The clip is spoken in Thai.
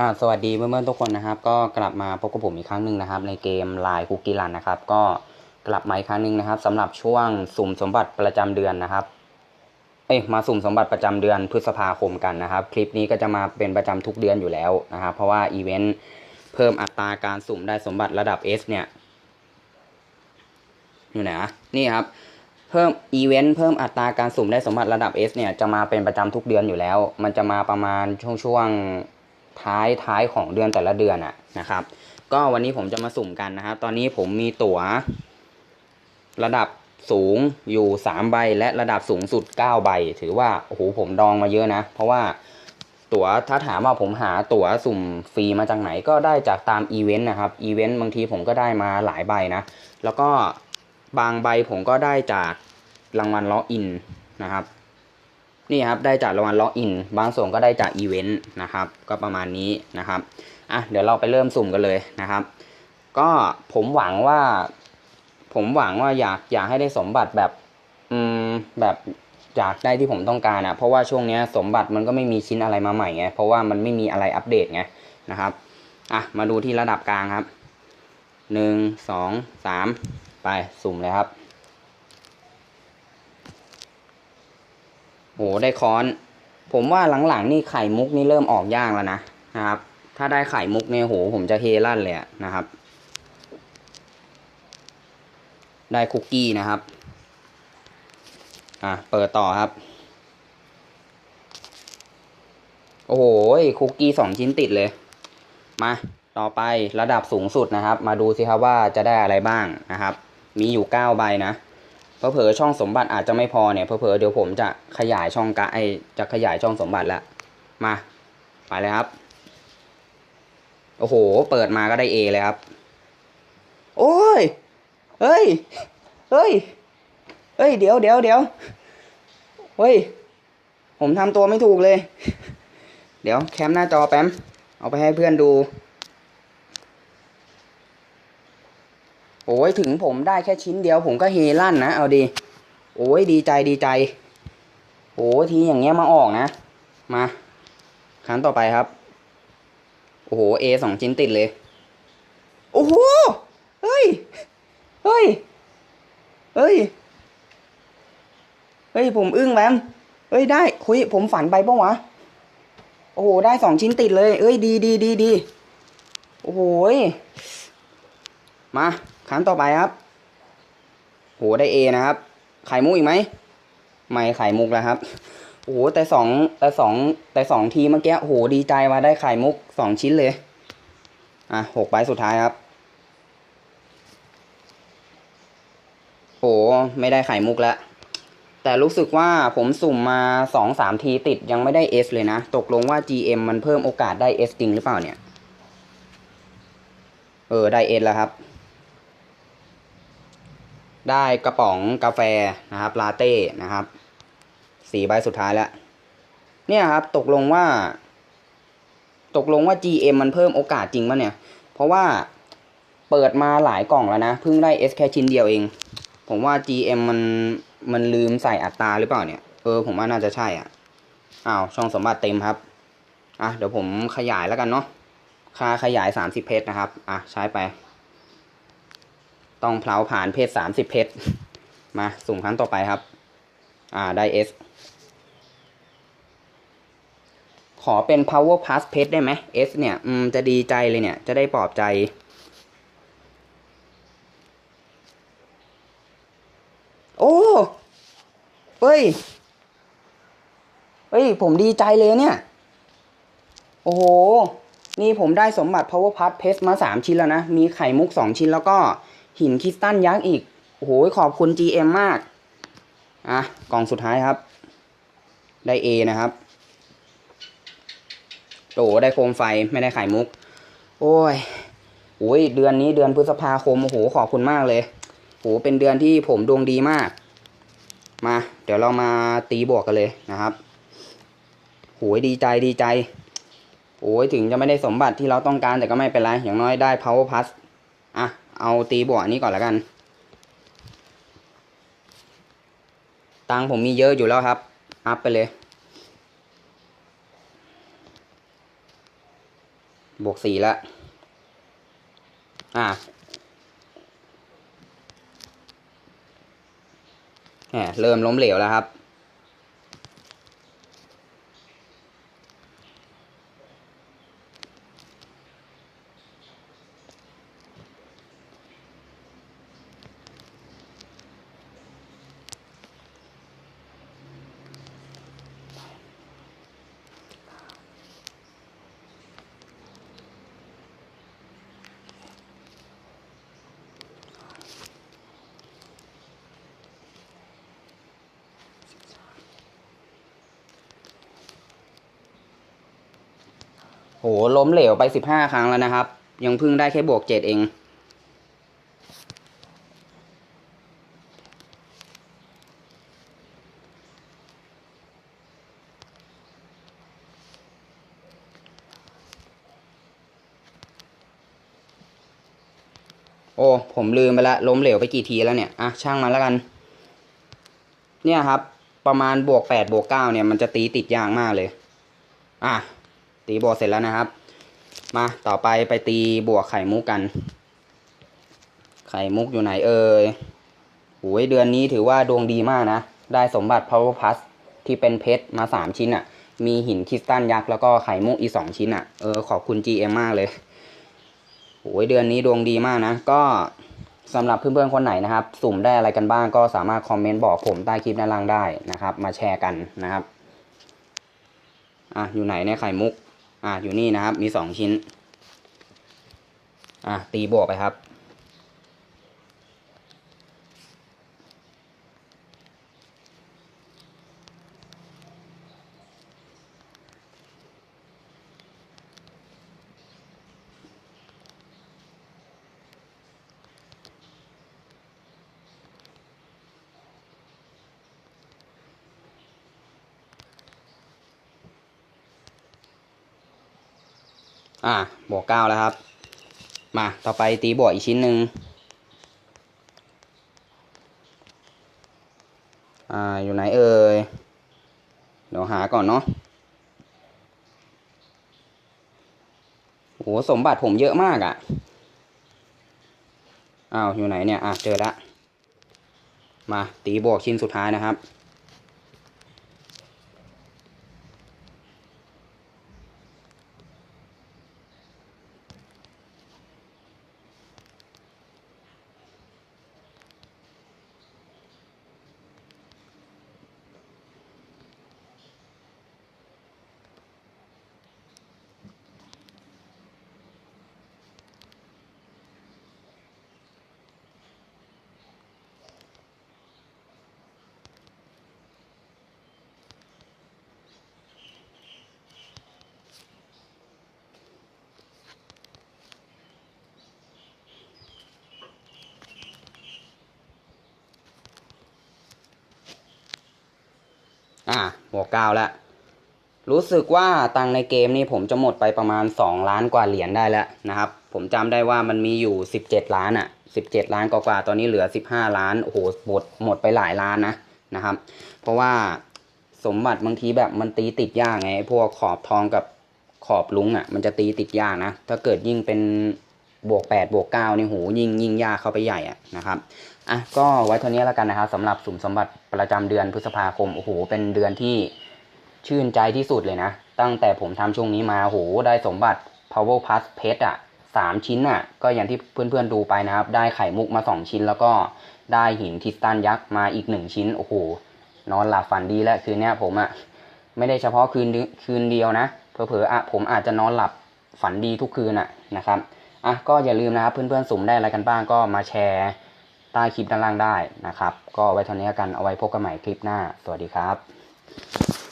่าสวัสดีเพื่อนๆทุกคนนะครับ ก็กลับมาพบกับผมอีกครั้งหนึ่งนะครับ ในเกมลายคุกกี้รันนะครับ ก็กลับมาอีกครั้งหนึ่งนะครับสำหรับช่วงสุ่มสมบัติประจำเดือนนะครับ เอ้ยมาสุ่มสมบัติประจำเดือนพฤษภาคมกันนะครับ คลิปนี้ก็จะมาเป็นประจำทุกเดือนอยู่แล้วนะครับ เพราะว่าอีเวนต์เพิ่มอัตราการสุ่มได้สมบัติระดับ S เนี่ยอยู่ไหนอะนี่ครับเพิ่มอีเวนต์เพิ่มอัตราการสุ่มได้สมบัติระดับ S เนี่ยจะมาเป็นประจำทุกเดือนอยู่แล้ว มันจะมาประมาณช่วงช่วง ท้ายท้ายของเดือนแต่ละเดือนอะนะครับ ก็วันนี้ผมจะมาสุ่มกันนะครับ ตอนนี้ผมมีตั๋ว ระดับสูงอยู่3ใบและระดับสูงสุด9ใบ ถือว่าโอ้โหผมดองมาเยอะนะ เพราะว่าตั๋วถ้าถามว่าผมหาตั๋วสุ่มฟรีมาจากไหนก็ได้จากตามอีเวนต์นะครับอีเวนต์บางทีผมก็ได้มาหลายใบนะ แล้วก็บางใบผมก็ได้จากรางวัลล็อกอินนะครับ นี่ครับได้จากรางวัลล็อกอินบางส่วนก็ได้จากอีเวนต์นะครับ ก็ประมาณนี้นะครับอะเดี๋ยวเราไปเริ่มสุ่มกันเลยนะครับ ก็ผมหวังว่า ผมหวังว่าอยากอยากให้ได้สมบัติแบบอืมแบบอยากได้ที่ผมต้องการอะเพราะว่าช่วงเนี้ยสมบัติมันก็ไม่มีชิ้นอะไรมาใหม่ไงเพราะว่ามันไม่มีอะไรอัปเดตไงนะครับอะมาดูที่ระดับกลางครับหนึ่งสองสามไปสุ่มเลยครับ โหได้ค้อน ผมว่าหลังๆนี่ไข่มุกนี่เริ่มออกยากแล้วนะนะครับ ถ้าได้ไข่มุกเนี่ยโห ผมจะเฮลั่นเลยนะครับ ได้คุกกี้นะครับ อะเปิดต่อครับ โอ้โหคุกกี้สองชิ้นติดเลย มาต่อไประดับสูงสุดนะครับ มาดูสิครับว่าจะได้อะไรบ้างนะครับ มีอยู่เก้าใบนะ เพอเผลอช่องสมบัติอาจจะไม่พอเนี่ยเพอเผลอเดี๋ยวผมจะขยายช่องกะไอจะขยายช่องสมบัติแล้วมาไปเลยครับ โอ้โห เปิดมาก็ได้ A เลยครับ โอ้ยเฮ้ยเฮ้ยเฮ้ยเดี๋ยวเดี๋ยวเดี๋ยวเฮ้ย ผมทำตัวไม่ถูกเลย เดี๋ยวแคมหน้าจอแป๊มเอาไปให้เพื่อนดู โอ้ยถึงผมได้แค่ชิ้นเดียวผมก็เฮลั่นนะ เอาดี โอ้ยดีใจดีใจโอ้ยทีอย่างเงี้ยมาออกนะ มาครั้งต่อไปครับ โอ้โห A สองชิ้นติดเลย โอ้โหเฮ้ย เฮ้ย เฮ้ย เฮ้ย ผมอึ้งแบมเฮ้ยได้คุยผมฝันไปปะวะ โอ้โห ได้สองชิ้นติดเลย เอ้ยดีดีดีดีโอ้โหยมา ครั้งต่อไปครับ โหได้เอนะครับ ไข่มุกอีกไหม ไม่ไข่มุกแล้วครับ โอ้โหแต่สองแต่สองแต่สองทีเมื่อกี้โอ้โหดีใจมาได้ไข่มุกสองชิ้นเลย อะหกใบสุดท้ายครับ โอ้ไม่ได้ไข่มุกแล้ว แต่รู้สึกว่าผมสุ่มมาสองสามทีติดยังไม่ได้ S เลยนะ ตกลงว่า GM มันเพิ่มโอกาสได้ S จริงหรือเปล่าเนี่ย เออ ได้ S แล้วครับ ได้กระป๋องกาแฟนะครับลาเต้นะครับสี่ใบสุดท้ายแล้วเนี่ยครับ ตกลงว่า ตกลงว่า GM มันเพิ่มโอกาสจริงปะเนี่ย เพราะว่าเปิดมาหลายกล่องแล้วนะ เพิ่งได้ S แค่ชิ้นเดียวเอง ผมว่า GM มันมันลืมใส่อัตราหรือเปล่าเนี่ย เออผมว่าน่าจะใช่อะอ้าวช่องสมบัติเต็มครับ อะเดี๋ยวผมขยายแล้วกันเนาะค่าขยายสามสิบเพชรนะครับ อะใช้ไป ต้องเพลาผ่านเพชรสามสิบเพชรมาสุ่มครั้งต่อไปครับ อ่าได้ S ขอเป็น power pass เพชรได้ไหม S เนี่ย อืม จะดีใจเลยเนี่ย จะได้ปลอบใจ โอ้เฮ้ยเฮ้ย ผมดีใจเลยเนี่ย โอ้โห นี่ผมได้สมบัติ power pass เพชรมาสามชิ้นแล้วนะ มีไข่มุกสองชิ้นแล้วก็ หินคริสตัลยักษ์อีกโอ้โหขอบคุณ GM มาก อะ กล่องสุดท้ายครับ ได้ A นะครับโอ้ได้โคมไฟไม่ได้ไข่มุก โอ้ยโอ้ยเดือนนี้เดือนพฤษภาคมโอ้โหขอบคุณมากเลยโอ้เป็นเดือนที่ผมดวงดีมาก มา เดี๋ยวเรามาตีบวกกันเลยนะครับโอ้ยดีใจดีใจโอ้ยถึงจะไม่ได้สมบัติที่เราต้องการแต่ก็ไม่เป็นไร อย่างน้อยได้ power plus อะ เอาตีบวกอันนี้ก่อนแล้วกัน ตังผมมีเยอะอยู่แล้วครับ อัพไปเลย บวกสี่ล้วอะแหมเริ่มล้มเหลวแล้วครับ หล้มเหลวไปสิบห้าครั้งแล้วนะครับ ยังพิ่งได้แค่บวกเจ็ดเองโอ้ผมลืมไปละล้มเหลวไปกี่ทีแล้วเนี่ยอะช่างมันแล้วกัน เนี่ยครับ ประมาณบวกแปดบวกเก้าเนี่ยมันจะตีติดยากมากเลย อะ ตีบวกเสร็จแล้วนะครับ มาต่อไปไปตีบวกไข่มุกกัน ไข่มุกอยู่ไหนเอ่ยโอ้ยเดือนนี้ถือว่าดวงดีมากนะ ได้สมบัติ power plus ที่เป็นเพชรมาสามชิ้นอะ่ะ มีหินคริสตัลยักษ์แล้วก็ไข่มุกอีกสองชิ้นอะ่ะ เออขอบคุณ GM มากเลยโอ้ยเดือนนี้ดวงดีมากนะ ก็สำหรับเพื่อนๆคนไหนนะครับ สุ่มได้อะไรกันบ้างก็สามารถคอมเมนต์บอกผมใต้คลิปด้านล่างได้นะครับ มาแชร์กันนะครับ อะอยู่ไหนเนี่ยไข่มุก อ่าอยู่นี่นะครับ มีสองชิ้น อะตีบวกไปครับ อะบวกเก้าแล้วครับ มาต่อไปตีบวกอีกชิ้นหนึ่งอ่าอยู่ไหนเอ่ยเดี๋ยวหาก่อนเนาะโหสมบัติผมเยอะมากอะ่ะอ้าวอยู่ไหนเนี่ยอะเจอละมาตีบวกชิ้นสุดท้ายนะครับ อะ บวกเก้าแล้วรู้สึกว่าตังในเกมนี่ผมจะหมดไปประมาณ 2 ล้านกว่าเหรียญได้แล้วนะครับ ผมจำได้ว่ามันมีอยู่ 17 ล้านอะ่ะ 17 ล้านกว่าๆตอนนี้เหลือ 15 ล้านโอ้โหหมดหมดไปหลายล้านนะนะครับ เพราะว่าสมบัติบางทีแบบมันตีติดยากไงพวกขอบทองกับขอบลุงอะ่ะ มันจะตีติดยากนะ ถ้าเกิดยิ่งเป็นบวก8บวก9นี่โหยิ่งยิ่งยากเข้าไปใหญ่อะนะครับ อะก็ไว้เท่านี้แล้วกันนะครับสำหรับสุ่มสมบัติประจำเดือนพฤษภาคมโอ้โห เป็นเดือนที่ชื่นใจที่สุดเลยนะ ตั้งแต่ผมทำช่วงนี้มาโอ้โหได้สมบัติ power plus เพชรอะสามชิ้นอะ ก็อย่างที่เพื่อนๆดูไปนะครับ ได้ไข่มุกมาสองชิ้น แล้วก็ได้หินทิสตันยักษ์มาอีกหนึ่งชิ้นโอ้โหนอนหลับฝันดีแล้วคืนนี้ผมอะไม่ได้เฉพาะคืนคืนเดียวนะเผลอๆอะผมอาจจะนอนหลับฝันดีทุกคืนอะนะครับอะก็อย่าลืมนะครับเพื่อนๆสุ่มได้อะไรกันบ้างก็มาแชร์ ใต้คลิปด้านล่างได้นะครับ ก็ไว้เท่านี้กันเอาไว้พบกันใหม่คลิปหน้า สวัสดีครับ